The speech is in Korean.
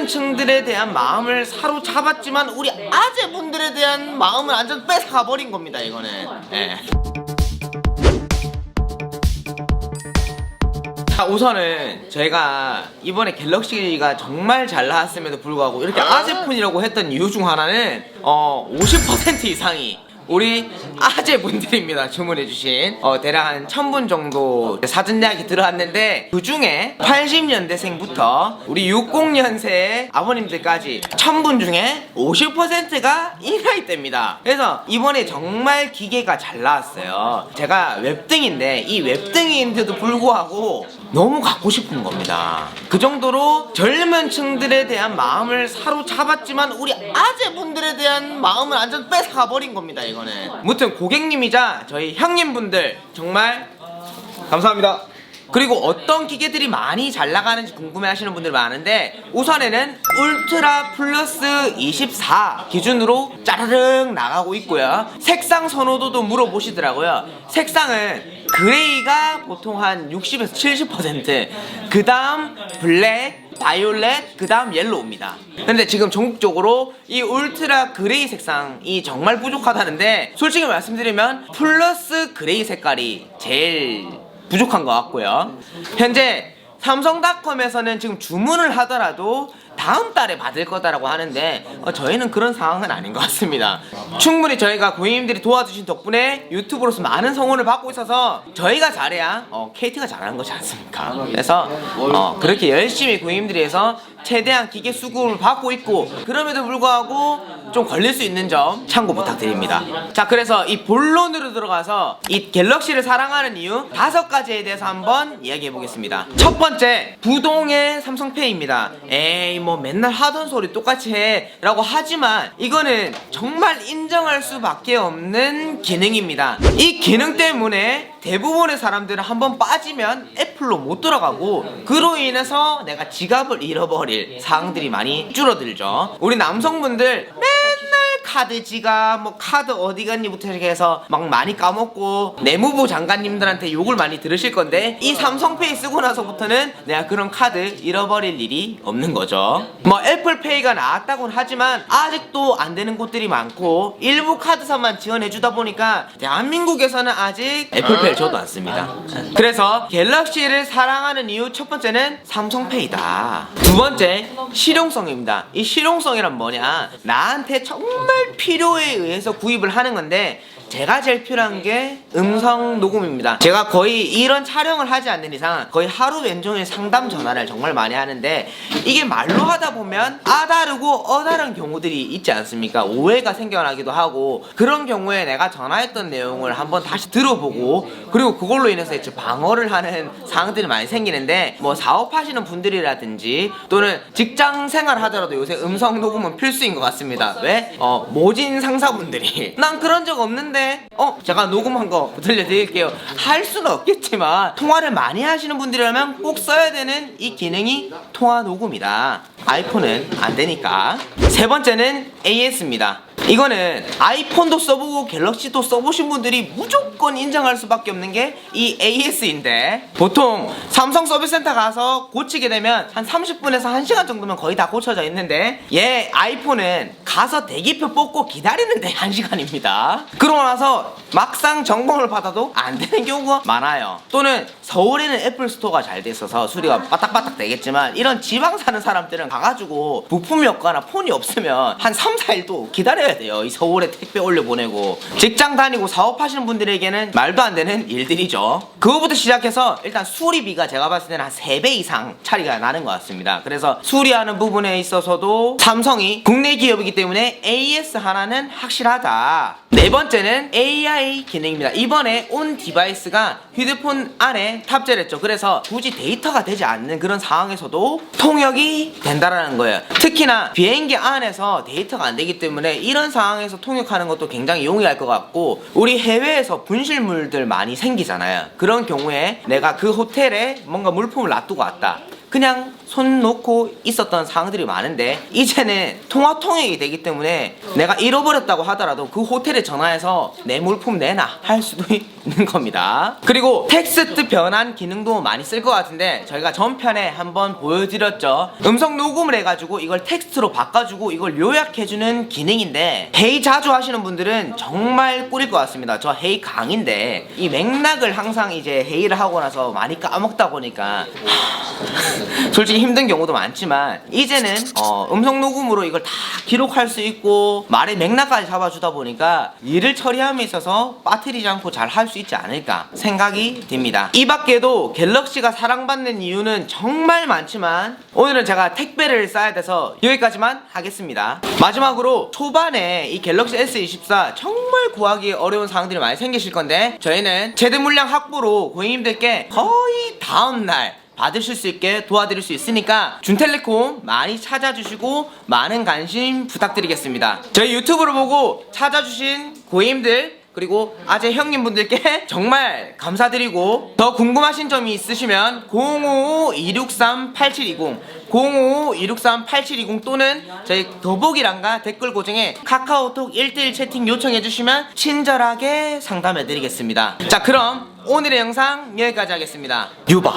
젊은 층들에 대한 마음을 사로잡았지만 우리 아재분들에 대한 마음을 완전 뺏어가 버린 겁니다 이거는 예. 자 우선은 저희가 이번에 갤럭시가 정말 잘 나왔음에도 불구하고 이렇게 아재폰이라고 했던 이유 중 하나는 어 50% 이상이 우리 아재분들입니다. 주문해주신 어, 대략 한 1000분 정도 사전 예약이 들어왔는데 그 중에 80년대생부터 우리 60년생 아버님들까지 1000분 중에 50%가 이 나이대입니다. 그래서 이번에 정말 기계가 잘 나왔어요. 제가 웹등인데 이 웹등인데도 불구하고 너무 갖고 싶은 겁니다. 그 정도로 젊은 층들에 대한 마음을 사로잡았지만 우리 아재분들에 대한 마음을 완전 뺏어가 버린 겁니다 이거는. 무튼 고객님이자 저희 형님분들 정말 감사합니다. 그리고 어떤 기계들이 많이 잘 나가는지 궁금해 하시는 분들 많은데 우선에는 울트라 플러스 24 기준으로 짜르릉 나가고 있고요. 색상 선호도도 물어보시더라고요. 색상은 그레이가 보통 한 60에서 70%그 다음 블랙 바이올렛 그 다음 옐로우입니다. 근데 지금 전국적으로 이 울트라 그레이 색상이 정말 부족하다는데 솔직히 말씀드리면 플러스 그레이 색깔이 제일 부족한 것 같고요. 현재 삼성닷컴에서는 지금 주문을 하더라도 다음 달에 받을 거다라고 하는데 어, 저희는 그런 상황은 아닌 것 같습니다. 충분히 저희가 고객님들이 도와주신 덕분에 유튜브로서 많은 성원을 받고 있어서 저희가 잘해야 어, KT가 잘하는 거지 않습니까? 그래서 어, 그렇게 열심히 고객님들이 해서 최대한 기계 수급을 받고 있고 그럼에도 불구하고 좀 걸릴 수 있는 점 참고 부탁드립니다. 자 그래서 이 본론으로 들어가서 이 갤럭시를 사랑하는 이유 다섯 가지에 대해서 한번 이야기해 보겠습니다. 첫 번째 부동의 삼성페이입니다. 에이 뭐 맨날 하던 소리 똑같이 해라고 하지만 이거는 정말 인정할 수밖에 없는 기능입니다. 이 기능 때문에 대부분의 사람들은 한번 빠지면 애플로 못 돌아가고 그로 인해서 내가 지갑을 잃어버 릴 사항들이 많이 줄어들죠. 우리 남성분들 맨날 카드 지갑 뭐 카드 어디 갔니부터 시작해서 막 많이 까먹고 내무부 장관님들한테 욕을 많이 들으실 건데 이 삼성페이 쓰고 나서부터는 내가 그런 카드 잃어버릴 일이 없는 거죠. 뭐 애플페이가 나왔다고는 하지만 아직도 안 되는 곳들이 많고 일부 카드사만 지원해주다 보니까 대한민국에서는 아직 애플페이를 줘도 않습니다. 그래서 갤럭시를 사랑하는 이유 첫 번째는 삼성페이다. 두 번째 실용성입니다. 이 실용성이란 뭐냐? 나한테 정말 필요에 의해서 구입을 하는 건데 제가 제일 필요한 게 음성 녹음입니다. 제가 거의 이런 촬영을 하지 않는 이상 거의 하루 왼종일 상담 전화를 정말 많이 하는데 이게 말로 하다 보면 아다르고 어다른 경우들이 있지 않습니까? 오해가 생겨나기도 하고 그런 경우에 내가 전화했던 내용을 한번 다시 들어보고 그리고 그걸로 인해서 방어를 하는 상황들이 많이 생기는데 뭐 사업하시는 분들이라든지 또는 직장 생활 하더라도 요새 음성 녹음은 필수인 것 같습니다. 왜? 어, 모진 상사분들이 난 그런 적 없는데 어 제가 녹음한 거 들려드릴게요. 할 수는 없겠지만 통화를 많이 하시는 분들이라면 꼭 써야 되는 이 기능이 통화 녹음이다. 아이폰은 안 되니까. 세 번째는 AS입니다 이거는 아이폰도 써보고 갤럭시도 써보신 분들이 무조건 인정할 수밖에 없는 게 이 AS인데 보통 삼성 서비스 센터 가서 고치게 되면 한 30분에서 1시간 정도면 거의 다 고쳐져 있는데 얘 아이폰은 가서 대기표 뽑고 기다리는데 1시간입니다. 그러고 나서 막상 정보를 받아도 안 되는 경우가 많아요. 또는 서울에는 애플 스토어가 잘 돼 있어서 수리가 빠딱빠딱 되겠지만 이런 지방 사는 사람들은 가가지고 부품 이 없거나 폰이 없으면 한 3, 4일도 기다려야 돼요. 이 서울에 택배 올려 보내고 직장 다니고 사업하시는 분들에게는 말도 안 되는 일들이죠. 그거부터 시작해서 일단 수리비가 제가 봤을 때는 한 3배 이상 차이가 나는 것 같습니다. 그래서 수리하는 부분에 있어서도 삼성이 국내 기업이기 때문에 AS 하나는 확실하다. 네 번째는 AI 기능입니다. 이번에 온 디바이스가 휴대폰 안에 탑재를 했죠. 그래서 굳이 데이터가 되지 않는 그런 상황에서도 통역이 된다라는 거예요. 특히나 비행기 안에서 데이터가 안 되기 때문에 이런 상황에서 통역하는 것도 굉장히 용이할 것 같고 우리 해외에서 분실물들 많이 생기잖아요. 그런 경우에 내가 그 호텔에 뭔가 물품을 놔두고 왔다. 그냥 손 놓고 있었던 상황들이 많은데 이제는 통화 통역이 되기 때문에 내가 잃어버렸다고 하더라도 그 호텔에 전화해서 내 물품 내놔 할 수도 있- 있는 겁니다. 그리고 텍스트 변환 기능도 많이 쓸 것 같은데 저희가 전편에 한번 보여드렸죠. 음성 녹음을 해가지고 이걸 텍스트로 바꿔주고 이걸 요약해주는 기능인데 회의 자주 하시는 분들은 정말 꿀일 것 같습니다. 저 회의 강인데 이 맥락을 항상 이제 회의를 하고 나서 많이 까먹다 보니까 솔직히 힘든 경우도 많지만 이제는 어, 음성 녹음으로 이걸 다 기록할 수 있고 말의 맥락까지 잡아주다 보니까 일을 처리함에 있어서 빠뜨리지 않고 잘 할 수 있지 않을까 생각이 듭니다. 이 밖에도 갤럭시가 사랑받는 이유는 정말 많지만 오늘은 제가 택배를 싸야 돼서 여기까지만 하겠습니다. 마지막으로 초반에 이 갤럭시 S24 정말 구하기 어려운 사항들이 많이 생기실 건데 저희는 제드 물량 확보로 고객님들께 거의 다음날 받으실 수 있게 도와드릴 수 있으니까 준텔레콤 많이 찾아주시고 많은 관심 부탁드리겠습니다. 저희 유튜브를 보고 찾아주신 고객님들 그리고 아재 형님분들께 정말 감사드리고 더 궁금하신 점이 있으시면 055-263-8720 055-263-8720 또는 저희 더보기란과 댓글 고정에 카카오톡 1대1 채팅 요청해주시면 친절하게 상담해드리겠습니다. 자 그럼 오늘의 영상 여기까지 하겠습니다. 유바